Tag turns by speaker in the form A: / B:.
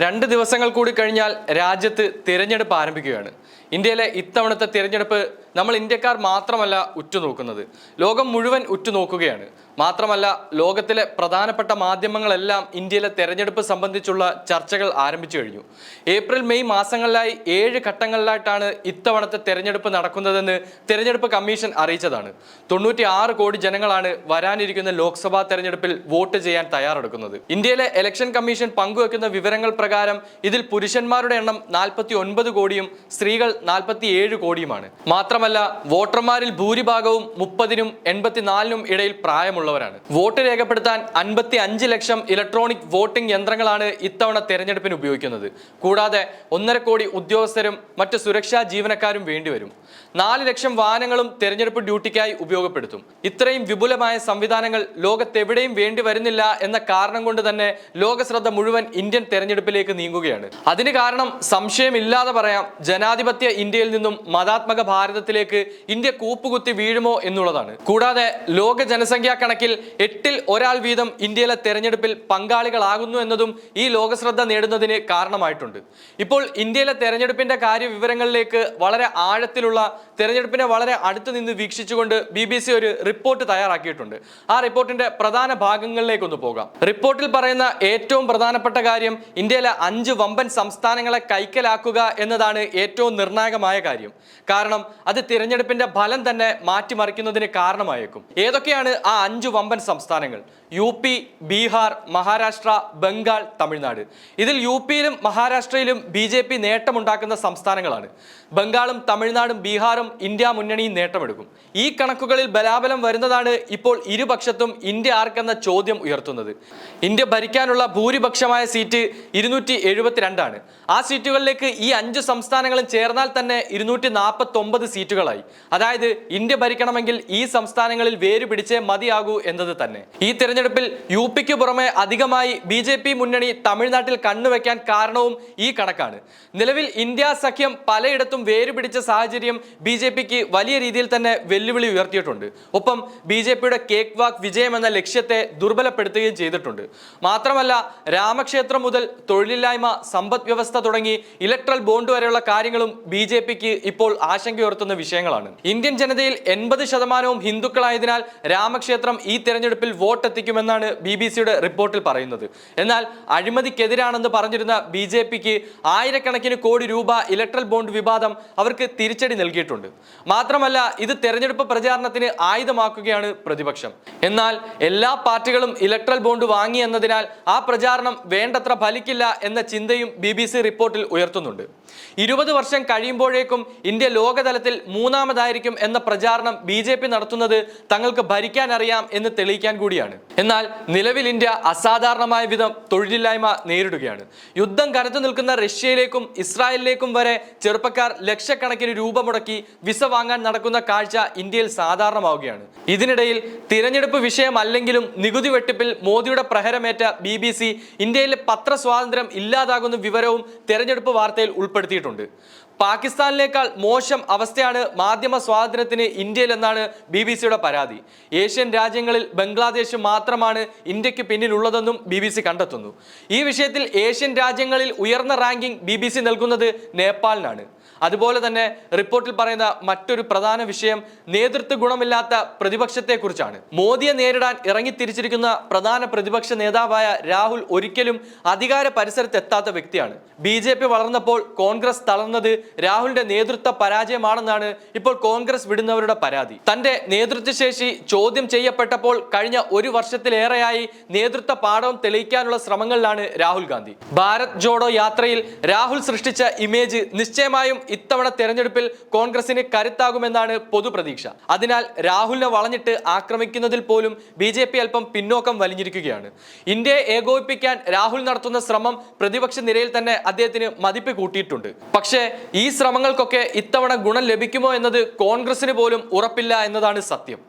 A: രണ്ട് ദിവസങ്ങൾ കൂടി കഴിഞ്ഞാൽ രാജ്യത്ത് തിരഞ്ഞെടുപ്പ് ആരംഭിക്കുകയാണ്. ഇന്ത്യയിലെ ഇത്തവണത്തെ തിരഞ്ഞെടുപ്പ് നമ്മൾ ഇന്ത്യക്കാർ മാത്രമല്ല ഉറ്റുനോക്കുന്നത്. ലോകം മുഴുവൻ ഉറ്റുനോക്കുകയാണ്. മാത്രമല്ല ലോകത്തിലെ പ്രധാനപ്പെട്ട മാധ്യമങ്ങളെല്ലാം ഇന്ത്യയിലെ തെരഞ്ഞെടുപ്പ് സംബന്ധിച്ചുള്ള ചർച്ചകൾ ആരംഭിച്ചു കഴിഞ്ഞു. ഏപ്രിൽ മെയ് മാസങ്ങളിലായി ഏഴ് ഘട്ടങ്ങളിലായിട്ടാണ് ഇത്തവണത്തെ തെരഞ്ഞെടുപ്പ് നടക്കുന്നതെന്ന് തെരഞ്ഞെടുപ്പ് കമ്മീഷൻ അറിയിച്ചതാണ്. തൊണ്ണൂറ്റി ആറ് കോടി ജനങ്ങളാണ് വരാനിരിക്കുന്ന ലോക്സഭാ തെരഞ്ഞെടുപ്പിൽ വോട്ട് ചെയ്യാൻ തയ്യാറെടുക്കുന്നത്. ഇന്ത്യയിലെ ഇലക്ഷൻ കമ്മീഷൻ പങ്കുവെക്കുന്ന വിവരങ്ങൾ പ്രകാരം ഇതിൽ പുരുഷന്മാരുടെ എണ്ണം നാൽപ്പത്തി കോടിയും സ്ത്രീകൾ നാൽപ്പത്തി കോടിയുമാണ്. മാത്രമല്ല വോട്ടർമാരിൽ ഭൂരിഭാഗവും മുപ്പതിനും എൺപത്തിനാലിനും ഇടയിൽ പ്രായമുള്ളവരാണ്. വോട്ട് രേഖപ്പെടുത്താൻ അൻപത്തി അഞ്ച് ലക്ഷം ഇലക്ട്രോണിക് വോട്ടിംഗ് യന്ത്രങ്ങളാണ് ഇത്തവണ തെരഞ്ഞെടുപ്പിന് ഉപയോഗിക്കുന്നത്. കൂടാതെ ഒന്നര കോടി ഉദ്യോഗസ്ഥരും മറ്റ് സുരക്ഷാ ജീവനക്കാരും വേണ്ടിവരും. നാല് ലക്ഷം വാഹനങ്ങളും തെരഞ്ഞെടുപ്പ് ഡ്യൂട്ടിക്കായി ഉപയോഗപ്പെടുത്തും. ഇത്രയും വിപുലമായ സംവിധാനങ്ങൾ ലോകത്തെവിടെയും വേണ്ടി വരുന്നില്ല എന്ന കാരണം കൊണ്ട് തന്നെ ലോകശ്രദ്ധ മുഴുവൻ ഇന്ത്യൻ തെരഞ്ഞെടുപ്പിലേക്ക് നീങ്ങുകയാണ്. അതിന് കാരണം സംശയമില്ലാതെ പറയാം ജനാധിപത്യ ഇന്ത്യയിൽ നിന്നും മതാത്മക ഭാരതത്തിലേക്ക് ഇന്ത്യ കൂപ്പുകുത്തി വീഴുമോ എന്നുള്ളതാണ്. കൂടാതെ ലോക ജനസംഖ്യാ കണക്കിൽ എട്ടിൽ ഒരാൾ വീതം ഇന്ത്യയിലെ തെരഞ്ഞെടുപ്പിൽ പങ്കാളികളാകുന്നു എന്നതും ഈ ലോകശ്രദ്ധ നേടുന്നതിന് കാരണമായിട്ടുണ്ട്. ഇപ്പോൾ ഇന്ത്യയിലെ തെരഞ്ഞെടുപ്പിന്റെ കാര്യവിവരങ്ങളിലേക്ക് വളരെ ആഴത്തിലുള്ള തെരഞ്ഞെടുപ്പിനെ വളരെ അടുത്ത് നിന്ന് വീക്ഷിച്ചുകൊണ്ട് ബി ബി സി ഒരു റിപ്പോർട്ട് തയ്യാറാക്കിയിട്ടുണ്ട്. ആ റിപ്പോർട്ടിന്റെ പ്രധാന ഭാഗങ്ങളിലേക്കൊന്ന് പോകാം. റിപ്പോർട്ടിൽ പറയുന്ന ഏറ്റവും പ്രധാനപ്പെട്ട കാര്യം ഇന്ത്യയിലെ അഞ്ച് വമ്പൻ സംസ്ഥാനങ്ങളെ കൈക്കലാക്കുക എന്നതാണ് ഏറ്റവും നിർണായകമായ കാര്യം. കാരണം അത് തിരഞ്ഞെടുപ്പിന്റെ ഫലം തന്നെ മാറ്റിമറിക്കുന്നതിന് കാരണമായേക്കും. ഏതൊക്കെയാണ് ആ അഞ്ചു വമ്പൻ സംസ്ഥാനങ്ങൾ? U P Bihar Maharashtra Bengal Tamil Nadu. ഇതിൽ യു പിയിലും മഹാരാഷ്ട്രയിലും ബി ജെ പി നേട്ടമുണ്ടാക്കുന്ന സംസ്ഥാനങ്ങളാണ്. ബംഗാളും തമിഴ്നാടും ബീഹാറും ഇന്ത്യ മുന്നണിയും നേട്ടമെടുക്കും. ഈ കണക്കുകളിൽ ബലാബലം വരുന്നതാണ് ഇപ്പോൾ ഇരുപക്ഷത്തും ഇന്ത്യ ആർക്കെന്ന ചോദ്യം ഉയർത്തുന്നത്. ഇന്ത്യ ഭരിക്കാനുള്ള ഭൂരിപക്ഷമായ സീറ്റ് ഇരുന്നൂറ്റി എഴുപത്തിരണ്ടാണ്. ആ സീറ്റുകളിലേക്ക് ഈ അഞ്ച് സംസ്ഥാനങ്ങളും ചേർന്നാൽ തന്നെ ഇരുന്നൂറ്റി നാൽപ്പത്തി ഒമ്പത് സീറ്റുകളായി അതായത് ഇന്ത്യ ഭരിക്കണമെങ്കിൽ ഈ സംസ്ഥാനങ്ങളിൽ വേര് പിടിച്ചേ മതിയാകൂ എന്നത് തന്നെ. ഈ തെരഞ്ഞെടുപ്പിൽ യു പിക്ക് പുറമെ അധികമായി ബി ജെ പി മുന്നണി തമിഴ്നാട്ടിൽ കണ്ണുവെക്കാൻ കാരണവും ഈ കണക്കാണ്. നിലവിൽ ഇന്ത്യ സഖ്യം പലയിടത്തും വേര് പിടിച്ച സാഹചര്യം ബി ജെ പിക്ക് വലിയ രീതിയിൽ തന്നെ വെല്ലുവിളി ഉയർത്തിയിട്ടുണ്ട്. ഒപ്പം ബി ജെ പിയുടെ കേക്ക് വാക്ക് വിജയം എന്ന ലക്ഷ്യത്തെ ദുർബലപ്പെടുത്തുകയും ചെയ്തിട്ടുണ്ട്. മാത്രമല്ല രാമക്ഷേത്രം മുതൽ തൊഴിലില്ലായ്മ സമ്പദ് വ്യവസ്ഥ തുടങ്ങി ഇലക്ട്രൽ ബോണ്ട് വരെയുള്ള കാര്യങ്ങളും ബി ജെ പിക്ക് ഇപ്പോൾ ആശങ്കയുയർത്തുന്ന വിഷയങ്ങളാണ്. ഇന്ത്യൻ ജനതയിൽ എൺപത് ശതമാനവും ഹിന്ദുക്കളായതിനാൽ രാമക്ഷേത്രം ഈ തെരഞ്ഞെടുപ്പിൽ വോട്ട് എത്തിക്കുമെന്നാണ് ബി ബി സിയുടെ റിപ്പോർട്ടിൽ പറയുന്നത്. എന്നാൽ അഴിമതിക്കെതിരാണെന്ന് പറഞ്ഞിരുന്ന ബി ജെ പിക്ക് ആയിരക്കണക്കിന് കോടി രൂപ ഇലക്ട്രൽ ബോണ്ട് വിവാദം അവർക്ക് തിരിച്ചടി നൽകിയിട്ടുണ്ട്. മാത്രമല്ല ഇത് തെരഞ്ഞെടുപ്പ് പ്രചാരണത്തിന് ആയുധമാക്കുകയാണ് പ്രതിപക്ഷം. എന്നാൽ എല്ലാ പാർട്ടികളും ഇലക്ട്രൽ ബോണ്ട് വാങ്ങി എന്നതിനാൽ ആ പ്രചാരണം വേണ്ടത്ര ഫലിക്കില്ല എന്ന ചിന്തയും ബി ബി സി റിപ്പോർട്ടിൽ ഉയർത്തുന്നുണ്ട്. ഇരുപത് വർഷം കഴിയുമ്പോഴേക്കും ഇന്ത്യ ലോകതലത്തിൽ മൂന്നാമതായിരിക്കും എന്ന പ്രചാരണം ബി ജെ പി നടത്തുന്നത് തങ്ങൾക്ക് ഭരിക്കാൻ അറിയാം എന്ന് തെളിയിക്കാൻ കൂടിയാണ്. എന്നാൽ നിലവിൽ ഇന്ത്യ അസാധാരണമായ വിധം തൊഴിലില്ലായ്മ നേരിടുകയാണ്. യുദ്ധം കനത്തു നിൽക്കുന്ന റഷ്യയിലേക്കും ഇസ്രായേലിലേക്കും വരെ ചെറുപ്പക്കാർ ലക്ഷക്കണക്കിന് രൂപ മുടക്കി വിസ വാങ്ങാൻ നടക്കുന്ന കാഴ്ച ഇന്ത്യയിൽ സാധാരണമാവുകയാണ്. ഇതിനിടയിൽ തിരഞ്ഞെടുപ്പ് വിഷയമല്ലെങ്കിലും നികുതി വെട്ടിപ്പിൽ മോദിയുടെ പ്രഹരമേറ്റ ബി ബി സി ഇന്ത്യയിലെ പത്രസ്വാതന്ത്ര്യം ഇല്ലാതാകുന്ന വിവരവും തെരഞ്ഞെടുപ്പ് വാർത്തയിൽ ഉൾപ്പെടുത്തിയിട്ടുണ്ട്. പാകിസ്ഥാനിലേക്കാൾ മോശം അവസ്ഥയാണ് മാധ്യമ സ്വാതന്ത്ര്യത്തിന് ഇന്ത്യയിലെന്നാണ് ബി ബി സിയുടെ പരാതി. ഏഷ്യൻ രാജ്യങ്ങളിൽ ബംഗ്ലാദേശ് മാത്രമാണ് ഇന്ത്യയ്ക്ക് പിന്നിലുള്ളതെന്നും ബി ബി സി കണ്ടെത്തുന്നു. ഈ വിഷയത്തിൽ ഏഷ്യൻ രാജ്യങ്ങളിൽ ഉയർന്ന റാങ്കിംഗ് ബി ബി സി നൽകുന്നത് നേപ്പാളിനാണ്. അതുപോലെ തന്നെ റിപ്പോർട്ടിൽ പറയുന്ന മറ്റൊരു പ്രധാന വിഷയം നേതൃത്വ ഗുണമില്ലാത്ത പ്രതിപക്ഷത്തെക്കുറിച്ചാണ്. മോദിയെ നേരിടാൻ ഇറങ്ങിത്തിരിച്ചിരിക്കുന്ന പ്രധാന പ്രതിപക്ഷ നേതാവായ രാഹുൽ ഒരിക്കലും അധികാര പരിസരത്ത് എത്താത്ത വ്യക്തിയാണ്. ബി ജെ പി വളർന്നപ്പോൾ കോൺഗ്രസ് തളർന്നത് രാഹുലിന്റെ നേതൃത്വ പരാജയമാണെന്നാണ് ഇപ്പോൾ കോൺഗ്രസ് വിടുന്നവരുടെ പരാതി. തന്റെ നേതൃത്വശേഷി ചോദ്യം ചെയ്യപ്പെട്ടപ്പോൾ കഴിഞ്ഞ ഒരു വർഷത്തിലേറെയായി നേതൃത്വ പാഠവും തെളിയിക്കാനുള്ള ശ്രമങ്ങളിലാണ് രാഹുൽ ഗാന്ധി. ഭാരത് ജോഡോ യാത്രയിൽ രാഹുൽ സൃഷ്ടിച്ച ഇമേജ് നിശ്ചയമായും ഇത്തവണ തെരഞ്ഞെടുപ്പിൽ കോൺഗ്രസിന് കരുത്താകുമെന്നാണ് പൊതുപ്രതീക്ഷ. അതിനാൽ രാഹുലിനെ വളഞ്ഞിട്ട് ആക്രമിക്കുന്നതിൽ പോലും ബി ജെ പി അല്പം പിന്നോക്കം വലിഞ്ഞിരിക്കുകയാണ്. ഇന്ത്യയെ ഏകോപിപ്പിക്കാൻ രാഹുൽ നടത്തുന്ന ശ്രമം പ്രതിപക്ഷ നിരയിൽ തന്നെ അദ്ദേഹത്തിന് മതിപ്പ് കൂട്ടിയിട്ടുണ്ട്. പക്ഷേ ഈ ശ്രമങ്ങൾക്കൊക്കെ ഇത്തവണ ഗുണം ലഭിക്കുമോ എന്നത് കോൺഗ്രസിന് പോലും ഉറപ്പില്ല എന്നതാണ് സത്യം.